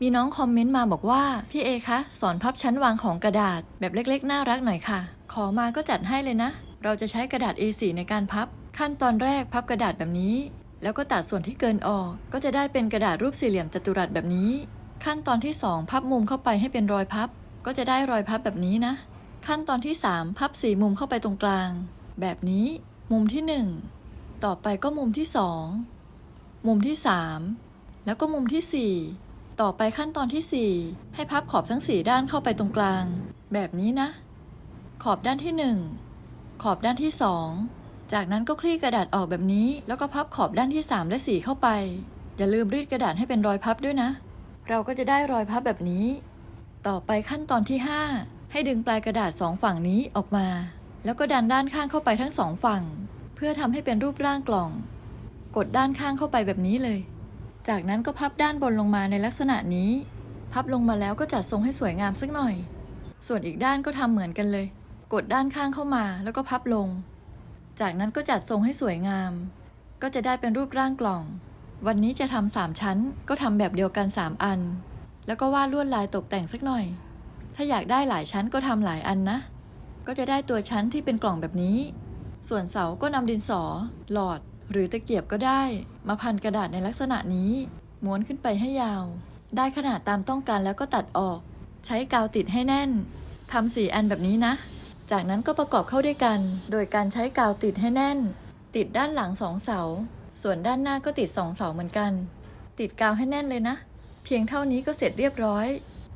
มีน้องคอมเมนต์มาบอกว่า พี่เอคะ สอนพับชั้นวางของกระดาษ แบบเล็กๆ น่ารักหน่อยค่ะ ขอมาก็จัดให้เลยนะ เราจะใช้กระดาษ A4 ในการพับ ขั้นตอนแรกพับกระดาษแบบนี้ แล้วก็ตัดส่วนที่เกินออก ก็จะได้เป็นกระดาษรูปสี่เหลี่ยมจัตุรัสแบบนี้ ขั้นตอนที่ 2 พับมุมเข้าไปให้เป็นรอยพับ ก็จะได้รอยพับแบบนี้นะ ขั้นตอนที่ 3 พับสี่มุมเข้าไปตรงกลาง แบบนี้ มุมที่ 1 ต่อไปก็มุมที่ 2 มุมที่ 3 แล้วก็มุมที่ 4 ต่อไปขั้นตอนที่ 4 ให้พับขอบทั้ง 4 ด้านเข้าไปตรงกลาง แบบนี้นะ ขอบด้านที่ 1 ขอบด้านที่ 2 จากนั้นก็คลี่กระดาษออกแบบนี้ แล้วก็พับขอบด้านที่ 3 และ 4 เข้าไป อย่าลืมรีดกระดาษให้เป็นรอยพับด้วยนะ เราก็จะได้รอยพับแบบนี้ ต่อไปขั้นตอนที่ 5 ให้ดึงปลายกระดาษสองฝั่งนี้ออกมา แล้วก็ดันด้านข้างเข้าไปทั้งสองฝั่ง เพื่อทำให้เป็นรูปร่างกล่อง กดด้านข้างเข้าไปแบบนี้เลย จากนั้นก็พับด้านบนลงมาในลักษณะนี้ พับลงมาแล้วก็จัดทรงให้สวยงามสักหน่อย ส่วนอีกด้านก็ทำเหมือนกันเลย กดด้านข้างเข้ามาแล้วก็พับลง จากนั้นก็จัดทรงให้สวยงาม ก็จะได้เป็นรูปร่างกล่อง วันนี้จะทำสามชั้น ก็ทำแบบเดียวกันสามอัน แล้วก็วาดลวดลายตกแต่งสักหน่อย ถ้าอยากได้หลายชั้นก็ทำหลายอันนะ ก็จะได้ตัวชั้นที่เป็นกล่องแบบนี้ ส่วนเสาก็นำดินสอ หลอด หรือตะเกียบก็ได้ มาพันกระดาษในลักษณะนี้ ม้วนขึ้นไปให้ยาว ได้ขนาดตามต้องการแล้วก็ตัดออก ใช้กาวติดให้แน่นทำสี่อันแบบนี้นะ จากนั้นก็ประกอบเข้าด้วยกัน โดยการใช้กาวติดให้แน่น ติดด้านหลังสองเสา ส่วนด้านหน้าก็ติดสองเสาเหมือนกัน ติดกาวให้แน่นเลยนะ เพียงเท่านี้ก็เสร็จเรียบร้อย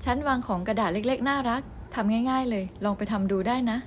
ชั้นวางของกระดาษเล็กๆ น่ารักทำง่าย ๆ เลย ลองไปทำดูได้นะ